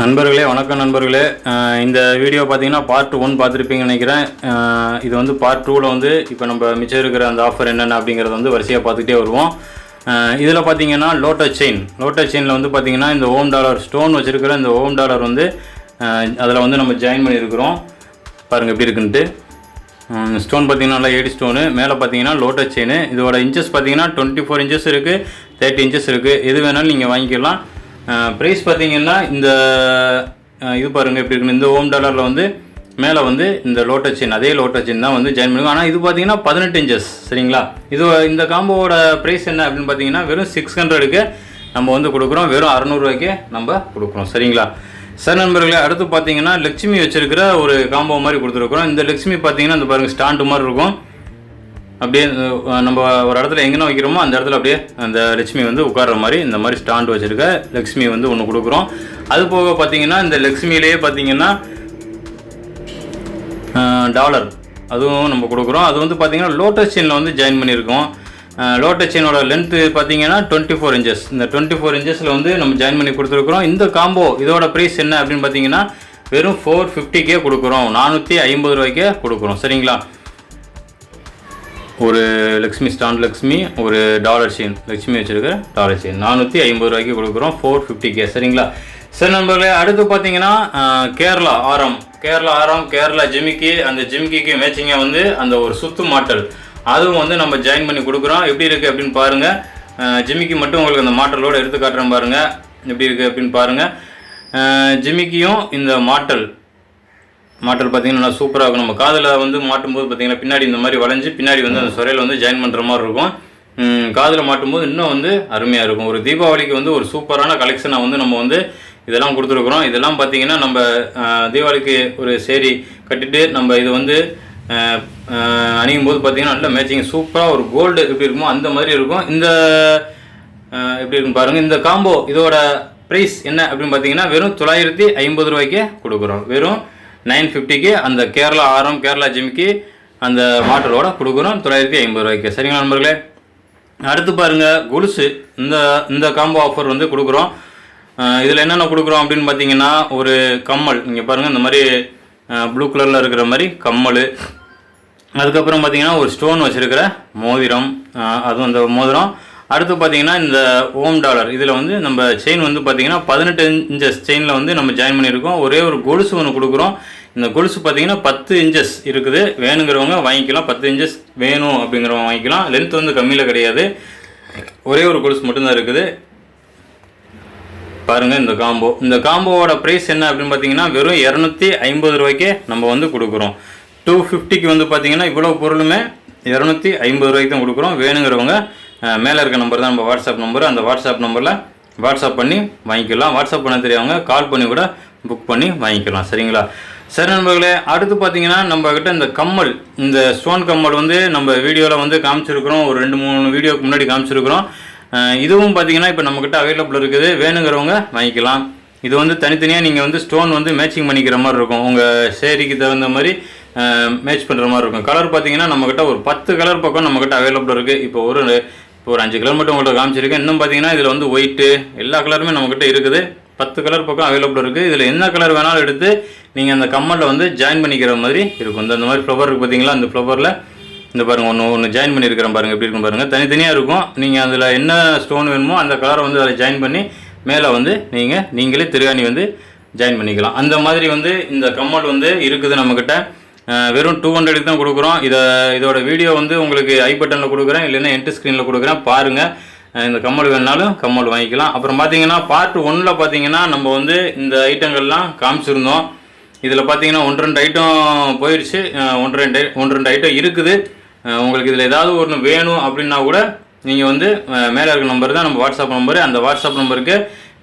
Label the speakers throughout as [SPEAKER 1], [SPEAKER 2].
[SPEAKER 1] நண்பர்களே வணக்கம் நண்பர்களே. இந்த வீடியோ பார்த்தீங்கன்னா பார்ட் ஒன் பார்த்துருப்பீங்கன்னு நினைக்கிறேன். இது வந்து பார்ட் டூவில் வந்து இப்போ நம்ம மிச்சம் இருக்கிற அந்த ஆஃபர் என்னென்ன அப்படிங்கிறத வந்து வரிசையாக பார்த்துக்கிட்டே வருவோம். இதில் பார்த்தீங்கன்னா லோட்டஸ் செயின் லோட்டஸ் செயினில் வந்து பார்த்தீங்கன்னா இந்த ஓம் டாலர் ஸ்டோன் வச்சுருக்கிற இந்த ஓம் டாலர் வந்து அதில் வந்து நம்ம ஜாயின் பண்ணியிருக்கிறோம். பாருங்கள் எப்படி இருக்குன்ட்டு. ஸ்டோன் பார்த்தீங்கன்னா நல்லா ஏடி ஸ்டோனு மேலே பார்த்தீங்கன்னா லோட்டஸ் செயின் இதோட இன்ச்சஸ் பார்த்தீங்கன்னா டுவெண்ட்டி ஃபோர் இன்ச்சஸ் இருக்குது தேர்ட்டி இன்ச்சஸ் இருக்குது எது வேணாலும் நீங்கள் வாங்கிக்கலாம். ப்ரைஸ் பார்த்தீங்கன்னா இந்த இது பாருங்கள் எப்படி இருக்குன்னு இந்த ஓம் டாலரில் வந்து மேலே வந்து இந்த லோட்டஸ் செயின் அதே லோட்டஸ் செயின் தான் வந்து ஜாயின் பண்ணுவோம் ஆனால் இது பார்த்தீங்கன்னா பதினெட்டு இன்ச்சஸ் சரிங்களா? இது இந்த காம்போவோட ப்ரைஸ் என்ன அப்படின்னு பார்த்தீங்கன்னா வெறும் சிக்ஸ் ஹண்ட்ரடுக்கு நம்ம வந்து கொடுக்குறோம். வெறும் அறநூறுவாய்க்கு நம்ம கொடுக்குறோம் சரிங்களா? சார் நண்பர்களே அடுத்து பார்த்தீங்கன்னா லட்சுமி வச்சிருக்கிற ஒரு காம்போ மாதிரி கொடுத்துருக்குறோம். இந்த லட்சுமி பார்த்தீங்கன்னா இந்த பாருங்க ஸ்டாண்டு மாதிரி இருக்கும். அப்படியே நம்ம ஒரு இடத்துல எங்கே வைக்கிறோமோ அந்த இடத்துல அப்படியே அந்த லட்சுமி வந்து உட்கார்ற மாதிரி இந்த மாதிரி ஸ்டாண்டு வச்சிருக்க லக்ஷ்மி வந்து ஒன்று கொடுக்குறோம். அது போக பார்த்தீங்கன்னா இந்த லக்ஷ்மியிலேயே பார்த்தீங்கன்னா டாலர். அதுவும் நம்ம கொடுக்குறோம். அது வந்து பார்த்தீங்கன்னா லோட்டஸ் செயினில் வந்து ஜாயின் பண்ணியிருக்கோம். லோட்டஸ் செயினோட லென்த்து பார்த்தீங்கன்னா டுவெண்ட்டி ஃபோர் இன்ச்சஸ் இந்த டுவெண்ட்டி ஃபோர் இன்ச்சஸில் வந்து நம்ம ஜாயின் பண்ணி கொடுத்துருக்குறோம். இந்த காம்போ இதோட ப்ரைஸ் என்ன அப்படின்னு பார்த்தீங்கன்னா வெறும் ஃபோர் ஃபிஃப்டிக்கே கொடுக்குறோம். நானூற்றி ஐம்பது ரூபாய்க்கே கொடுக்குறோம். சரிங்களா? ஒரு லக்ஷ்மி ஸ்டாண்ட் லக்ஷ்மி ஒரு டாலர் செயின் லக்ஷ்மி வச்சிருக்க டாலர் செயின் நானூற்றி ஐம்பது ரூபாய்க்கு கொடுக்குறோம். ஃபோர் ஃபிஃப்டி கே சரிங்களா? சரி நண்பர்களே அடுத்து பார்த்தீங்கன்னா கேரளா ஆரம். கேரளா ஆரம் கேரளா ஜிமிக்கி. அந்த ஜிமிக்கிக்கு மேட்சிங்காக வந்து அந்த ஒரு சுத்து மாட்டல். அதுவும் வந்து நம்ம ஜாயின் பண்ணி கொடுக்குறோம். எப்படி இருக்குது அப்படின்னு பாருங்கள் ஜிமிக்கி மட்டும் உங்களுக்கு அந்த மாட்டலோடு எடுத்து காட்டுறேன் பாருங்கள் எப்படி இருக்குது அப்படின்னு பாருங்கள் ஜிமிக்கியும் இந்த மாட்டல். மாட்டல் பார்த்தீங்கன்னா நல்லா சூப்பராக இருக்கும். நம்ம காதில் வந்து மாட்டும்போது பார்த்தீங்கன்னா பின்னாடி இந்த மாதிரி வளைஞ்சு பின்னாடி வந்து அந்த சொரையில் வந்து ஜாயின் பண்ணுற மாதிரி இருக்கும். காதில் மாட்டும்போது இன்னும் வந்து அருமையாக இருக்கும். ஒரு தீபாவளிக்கு வந்து ஒரு சூப்பரான கலெக்ஷனை வந்து நம்ம வந்து இதெல்லாம் கொடுத்துருக்குறோம். இதெல்லாம் பார்த்தீங்கன்னா நம்ம தீபாவளிக்கு ஒரு சேரி கட்டிட்டு நம்ம இது வந்து அணியும் போது பார்த்தீங்கன்னா நல்ல மேட்சிங் சூப்பராக ஒரு கோல்டு எப்படி இருக்குமோ அந்த மாதிரி இருக்கும். இந்த எப்படி இருக்கும் பாருங்கள் இந்த காம்போ இதோட ப்ரைஸ் என்ன அப்படின்னு பார்த்தீங்கன்னா வெறும் தொள்ளாயிரத்தி ஐம்பது ரூபாய்க்கு கொடுக்குறோம். வெறும் நைன் ஃபிஃப்டிக்கு அந்த கேரளா ஆரம் கேரளா ஜிம்க்கு அந்த மாட்டலோட கொடுக்குறோம். தொள்ளாயிரத்தி ஐம்பது ரூபாய்க்கு. சரிங்களா நண்பர்களே? அடுத்து பாருங்க கொலுசு. இந்த இந்த காம்போ ஆஃபர் வந்து கொடுக்குறோம். இதில் என்னென்ன கொடுக்குறோம் அப்படின்னு பார்த்தீங்கன்னா ஒரு கம்மல். இங்கே பாருங்கள் இந்த மாதிரி ப்ளூ கலரில் இருக்கிற மாதிரி கம்மல். அதுக்கப்புறம் பார்த்தீங்கன்னா ஒரு ஸ்டோன் வச்சுருக்கிற மோதிரம். அதுவும் அந்த மோதிரம். அடுத்து பார்த்தீங்கன்னா இந்த ஓம் டாலர். இதில் வந்து நம்ம செயின் வந்து பார்த்தீங்கன்னா பதினெட்டு இன்ச்சஸ் செயினில் வந்து நம்ம ஜாயின் பண்ணியிருக்கோம். ஒரே ஒரு கொலுசு ஒன்று கொடுக்குறோம். இந்த கொலுசு பார்த்தீங்கன்னா பத்து இன்ச்சஸ் இருக்குது. வேணுங்கிறவங்க வாங்கிக்கலாம். பத்து இன்ச்சஸ் வேணும் அப்படிங்கிறவங்க வாங்கிக்கலாம். லென்த் வந்து கம்மியில் கிடையாது. ஒரே ஒரு கொலுசு மட்டும்தான் இருக்குது. பாருங்கள் இந்த காம்போ இந்த காம்போவோட ப்ரைஸ் என்ன அப்படின்னு பார்த்தீங்கன்னா வெறும் இரநூத்தி ஐம்பது ரூபாய்க்கு நம்ம வந்து கொடுக்குறோம். டூ ஃபிஃப்டிக்கு வந்து பார்த்தீங்கன்னா இவ்வளோ பொருளுமே இரநூத்தி ஐம்பது ரூபாய்க்கு தான் கொடுக்குறோம். வேணுங்கிறவங்க மேலே இருக்க நம்பர் தான் நம்ம வாட்ஸ்அப் நம்பர். அந்த வாட்ஸ்அப் நம்பரில் வாட்ஸ்அப் பண்ணி வாங்கிக்கலாம். வாட்ஸ்அப் பண்ண தெரியவங்க கால் பண்ணி கூட புக் பண்ணி வாங்கிக்கலாம். சரிங்களா? சரி நண்பர்களே அடுத்து பார்த்தீங்கன்னா நம்மக்கிட்ட இந்த கம்மல் இந்த ஸ்டோன் கம்மல் வந்து நம்ம வீடியோவில் வந்து காமிச்சிருக்கிறோம். ஒரு ரெண்டு மூணு வீடியோக்கு முன்னாடி காமிச்சிருக்கிறோம். இதுவும் பார்த்தீங்கன்னா இப்போ நம்மக்கிட்ட அவைலபிள் இருக்குது. வேணுங்கிறவங்க வாங்கிக்கலாம். இது வந்து தனித்தனியாக நீங்கள் வந்து ஸ்டோன் வந்து மேட்சிங் பண்ணிக்கிற மாதிரி இருக்கும். உங்கள் சேரிக்கு தகுந்த மாதிரி மேட்ச் பண்ணுற மாதிரி இருக்கும். கலர் பார்த்தீங்கன்னா நம்மக்கிட்ட ஒரு பத்து கலர் பக்கம் நம்மக்கிட்ட அவைலபிள் இருக்குது இப்போ ஒரு இப்போ ஒரு அஞ்சு கலர் மட்டும் உங்கள்கிட்ட காமிச்சிருக்கேன். இன்னும் பார்த்தீங்கன்னா இதில் வந்து ஒயிட்டு எல்லா கலருமே நம்மக்கிட்ட இருக்குது. பத்து கலர் பக்கம் அவைலபிள் இருக்குது இதில் என்ன கலர் வேணாலும் எடுத்து நீங்கள் அந்த கம்மலில் வந்து ஜாயின் பண்ணிக்கிற மாதிரி இருக்கும். இந்த மாதிரி ஃப்ளவர் இருக்குது பார்த்தீங்களா அந்த ஃப்ளவரில் இந்த பாருங்க ஒன்று ஒன்று ஜாயின் பண்ணியிருக்கிறேன் பாருங்க. எப்படி இருக்கும் பாருங்கள் தனித்தனியாக இருக்கும். நீங்கள் அதில் என்ன ஸ்டோன் வேணுமோ அந்த கலரை வந்து அதில் ஜாயின் பண்ணி மேலே வந்து நீங்கள் நீங்களே திருகாணி வந்து ஜாயின் பண்ணிக்கலாம். அந்த மாதிரி வந்து இந்த கம்மல் வந்து இருக்குது நம்மக்கிட்ட வெறும் டூ ஹண்ட்ரடுக்கு தான் கொடுக்குறோம். இதை இதோட வீடியோ வந்து உங்களுக்கு ஐ பட்டனில் கொடுக்குறேன் இல்லைன்னா என்ட்டு ஸ்க்ரீனில் கொடுக்குறேன். பாருங்கள் இந்த கம்மல் வேணுனாலும் கம்மல் வாங்கிக்கலாம். அப்புறம் பார்த்தீங்கன்னா பார்ட் ஒன்னில் பார்த்தீங்கன்னா நம்ம வந்து இந்த ஐட்டங்கள்லாம் காமிச்சிருந்தோம். இதில் பார்த்தீங்கன்னா ஒன்று ரெண்டு ஐட்டம் போயிடுச்சு ஒன்று ரெண்டு ஒன்று ரெண்டு ஐட்டம் இருக்குது. உங்களுக்கு இதில் ஏதாவது ஒன்று வேணும் அப்படின்னா கூட நீங்கள் வந்து மேலே இருக்கிற நம்பர் தான் நம்ம வாட்ஸ்அப் நம்பரு அந்த வாட்ஸ்அப் நம்பருக்கு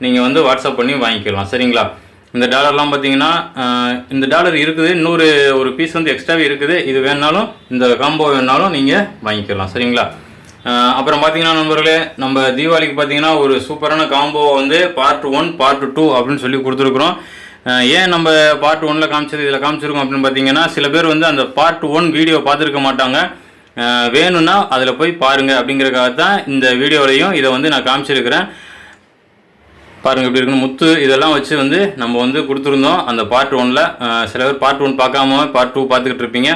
[SPEAKER 1] நீங்கள் வந்து வாட்ஸ்அப் பண்ணி வாங்கிக்கலாம். சரிங்களா? இந்த டாலர்லாம் பார்த்தீங்கன்னா இந்த டாலர் இருக்குது இன்னொரு ஒரு பீஸ் வந்து எக்ஸ்ட்ராவே இருக்குது. இது வேணாலும் இந்த காம்போ வேணாலும் நீங்கள் வாங்கிக்கலாம். சரிங்களா? அப்புறம் பார்த்தீங்கன்னா நண்பர்களே நம்ம தீபாவளிக்கு பார்த்தீங்கன்னா ஒரு சூப்பரான காம்போ வந்து பார்ட் ஒன் பார்ட் டூ அப்படின்னு சொல்லி கொடுத்துருக்குறோம். ஏன் நம்ம பார்ட் ஒன்ல காமிச்சது இதில் காமிச்சிருக்கோம் அப்படின்னு பார்த்தீங்கன்னா சில பேர் வந்து அந்த பார்ட் ஒன் வீடியோ பார்த்துருக்க மாட்டாங்க. வேணும்னா அதில் போய் பாருங்கள் அப்படிங்கிறதுக்காக தான் இந்த வீடியோலையும் இதை வந்து நான் காமிச்சிருக்கிறேன். பாருங்கள் எப்படி இருக்குன்னு முத்து இதெல்லாம் வச்சு வந்து நம்ம வந்து கொடுத்துருந்தோம். அந்த பார்ட் ஒனில் சில பேர் பார்ட் ஒன் பார்க்காம பார்ட் டூ பார்த்துக்கிட்டு இருப்பீங்க.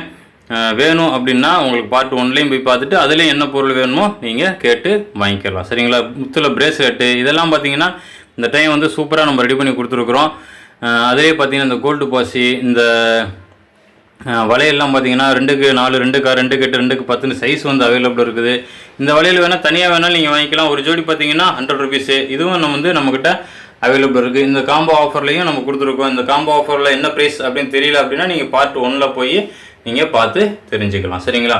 [SPEAKER 1] வேணும் அப்படின்னா உங்களுக்கு பார்ட் ஒன்லேயும் போய் பார்த்துட்டு அதுலேயும் என்ன பொருள் வேணுமோ நீங்கள் கேட்டு வாங்கிக்கலாம். சரிங்களா? முத்தில் பிரேஸ்லெட்டு இதெல்லாம் பார்த்தீங்கன்னா இந்த டைம் வந்து சூப்பராக நம்ம ரெடி பண்ணி கொடுத்துருக்குறோம். அஹ் அதிலே பார்த்தீங்கன்னா இந்த கோல்டு பாசி இந்த வலையெல்லாம் பார்த்தீங்கன்னா ரெண்டுக்கு நாலு ரெண்டுக்கா ரெண்டு கெட்டு ரெண்டுக்கு பத்துன்னு சைஸ் வந்து அவைலபிள் இருக்குது. இந்த வலையில் வேணால் தனியாக வேணாலும் நீங்கள் வாங்கிக்கலாம். ஒரு ஜோடி பார்த்தீங்கன்னா ஹண்ட்ரட் ருபீஸு இதுவும் நம்ம வந்து நம்மக்கிட்ட அவைலபிள் இருக்குது இந்த காம்போ ஆஃபர்லையும் நம்ம கொடுத்துருக்கோம். இந்த காம்போ ஆஃபரில் என்ன ப்ரைஸ் அப்படின்னு தெரியல அப்படின்னா நீங்கள் பார்ட் ஒன்னில் போய் நீங்கள் பார்த்து தெரிஞ்சுக்கலாம். சரிங்களா?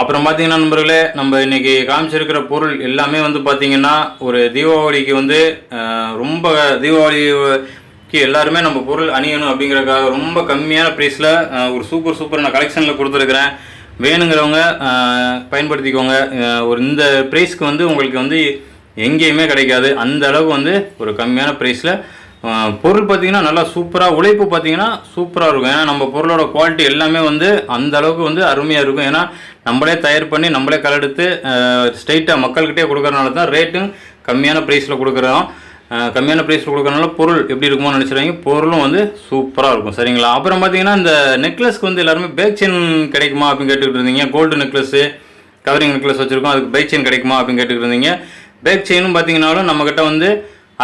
[SPEAKER 1] அப்புறம் பார்த்தீங்கன்னா நண்பர்களே நம்ம இன்றைக்கி காமிச்சிருக்கிற பொருள் எல்லாமே வந்து பார்த்திங்கன்னா ஒரு தீபாவளிக்கு வந்து ரொம்ப தீபாவளி தீபாவளிக்கு எல்லாருமே நம்ம பொருள் அணியணும் அப்படிங்கிறதுக்காக ரொம்ப கம்மியான ப்ரைஸில் ஒரு சூப்பர் சூப்பர் நான் கலெக்ஷனில் கொடுத்துருக்குறேன். வேணுங்கிறவங்க பயன்படுத்திக்கோங்க. ஒரு இந்த ப்ரைஸ்க்கு வந்து உங்களுக்கு வந்து எங்கேயுமே கிடைக்காது. அந்த அளவு வந்து ஒரு கம்மியான ப்ரைஸில் பொருள் பார்த்தீங்கன்னா நல்லா சூப்பராக உழைப்பு பார்த்தீங்கன்னா சூப்பராக இருக்கும். ஏன்னா நம்ம பொருளோட குவாலிட்டி எல்லாமே வந்து அந்த அளவுக்கு வந்து அருமையாக இருக்கும். ஏன்னா நம்மளே தயார் பண்ணி நம்மளே கலெடுத்து ஸ்ட்ரைட்டாக மக்கள்கிட்டே கொடுக்கறனால தான் ரேட்டும் கம்மியான ப்ரைஸில் கொடுக்குறோம். கம்மியான ப்ரைஸில் கொடுக்கறனால பொருள் எப்படி இருக்குமோ நினச்சிடுவாங்க பொருளும் வந்து சூப்பராக இருக்கும் சரிங்களா? அப்புறம் பார்த்தீங்கன்னா இந்த நெக்லஸ்க்கு வந்து எல்லாருமே பேக் செயின் கிடைக்குமா அப்படின்னு கேட்டுக்கிட்டு இருந்தீங்க. கோல்டு நெக்லஸ்ஸு கவரிங் நெக்லஸ் வச்சுருக்கோம் அதுக்கு பேக் செயின் கிடைக்குமா அப்படின்னு கேட்டுக்கிட்டு இருந்தீங்க. பேக் செயினும் பார்த்தீங்கன்னாலும் நம்மக்கிட்ட வந்து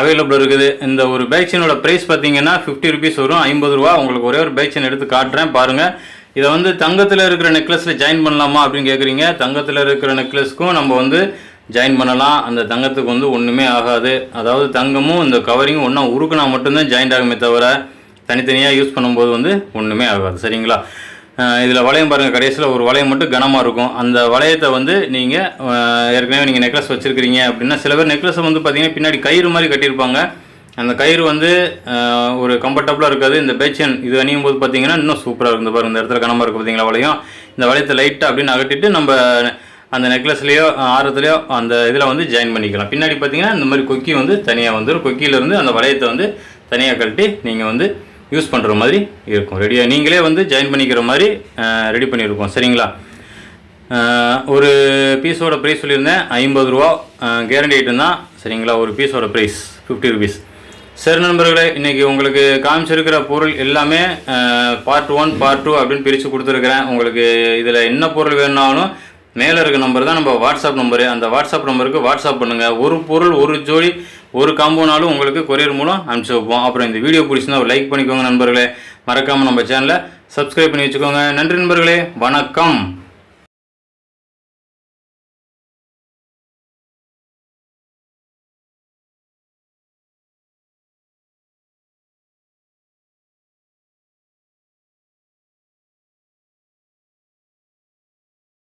[SPEAKER 1] அவைலபிள் இருக்குது. இந்த ஒரு பேக் செயினோட ப்ரைஸ் பார்த்தீங்கன்னா ஃபிஃப்டி ருபீஸ் வரும் ஐம்பது ரூபா. உங்களுக்கு ஒரே ஒரு பேக் செயின் எடுத்து காட்டுறேன் பாருங்கள் இதை வந்து தங்கத்தில் இருக்கிற நெக்லஸில் ஜாயின் பண்ணலாமா அப்படின்னு கேட்குறீங்க தங்கத்தில் இருக்கிற நெக்லஸ்க்கும் நம்ம வந்து ஜாயின் பண்ணலாம். அந்த தங்கத்துக்கு வந்து ஒன்றுமே ஆகாது. அதாவது தங்கமும் இந்த கவரிங்கும் ஒன்றா உருக்குனா மட்டும்தான் ஜாயிண்ட் ஆகுமே தவிர தனித்தனியாக யூஸ் பண்ணும்போது வந்து ஒன்றுமே ஆகாது. சரிங்களா? இதில் வளையம் பாருங்கள் கடைசியில் ஒரு வளையம் மட்டும் கனமாக இருக்கும். அந்த வளையத்தை வந்து நீங்கள் ஏற்கனவே நீங்கள் நெக்லஸ் வச்சுருக்கிறீங்க அப்படின்னா சில பேர் நெக்லஸை வந்து பார்த்தீங்கன்னா பின்னாடி கயிறு மாதிரி கட்டியிருப்பாங்க. அந்த கயிறு வந்து ஒரு கம்ஃபர்டபுளாக இருக்காது. இந்த பேச்சன் இது அணியும் போது பார்த்தீங்கன்னா இன்னும் சூப்பராக இருக்கும். இந்த பாருங்க இந்த இடத்துல கனமாக இருக்குது பார்த்தீங்களா வளையம்? இந்த வளையத்தை லைட்டாக அப்படின்னு அகட்டிட்டு நம்ம அந்த நெக்லஸ்லேயோ ஆரத்துலேயோ அந்த இதில் வந்து ஜாயின் பண்ணிக்கலாம். பின்னாடி பார்த்தீங்கன்னா இந்த மாதிரி கொக்கி வந்து தனியாக வந்துடும் கொக்கியிலேருந்து அந்த வளையத்தை வந்து தனியாக கழட்டி நீங்கள் வந்து யூஸ் பண்ணுற மாதிரி இருக்கும். ரெடியாக நீங்களே வந்து ஜாயின் பண்ணிக்கிற மாதிரி ரெடி பண்ணியிருக்கோம் சரிங்களா? ஒரு பீஸோட ப்ரைஸ் சொல்லியிருந்தேன். ஐம்பது ரூபா கேரண்டி ஐட்டம் தான் சரிங்களா? ஒரு பீஸோட ப்ரைஸ் ஃபிஃப்டி ருபீஸ் சரி நண்பர்களே இன்றைக்கி உங்களுக்கு காமிச்சிருக்கிற பொருள் எல்லாமே பார்ட் ஒன் பார்ட் டூ அப்படின்னு பிரித்து கொடுத்துருக்குறேன். உங்களுக்கு இதில் என்ன பொருள் வேணுனாலும் மேலே இருக்க நம்பர் தான் நம்ம வாட்ஸ்அப் நம்பரு அந்த வாட்ஸ்அப் நம்பருக்கு வாட்ஸ்அப் பண்ணுங்கள் ஒரு பொருள் ஒரு ஜோடி ஒரு காம்போனாலும் உங்களுக்கு கொரியர் மூலம் அனுப்பிச்சி வைப்போம். அப்புறம் இந்த வீடியோ பிடிச்சிருந்தா ஒரு லைக் பண்ணிக்கோங்க நண்பர்களே. மறக்காமல் நம்ம சேனலை சப்ஸ்கிரைப் பண்ணி வச்சுக்கோங்க. நன்றி நண்பர்களே. வணக்கம்.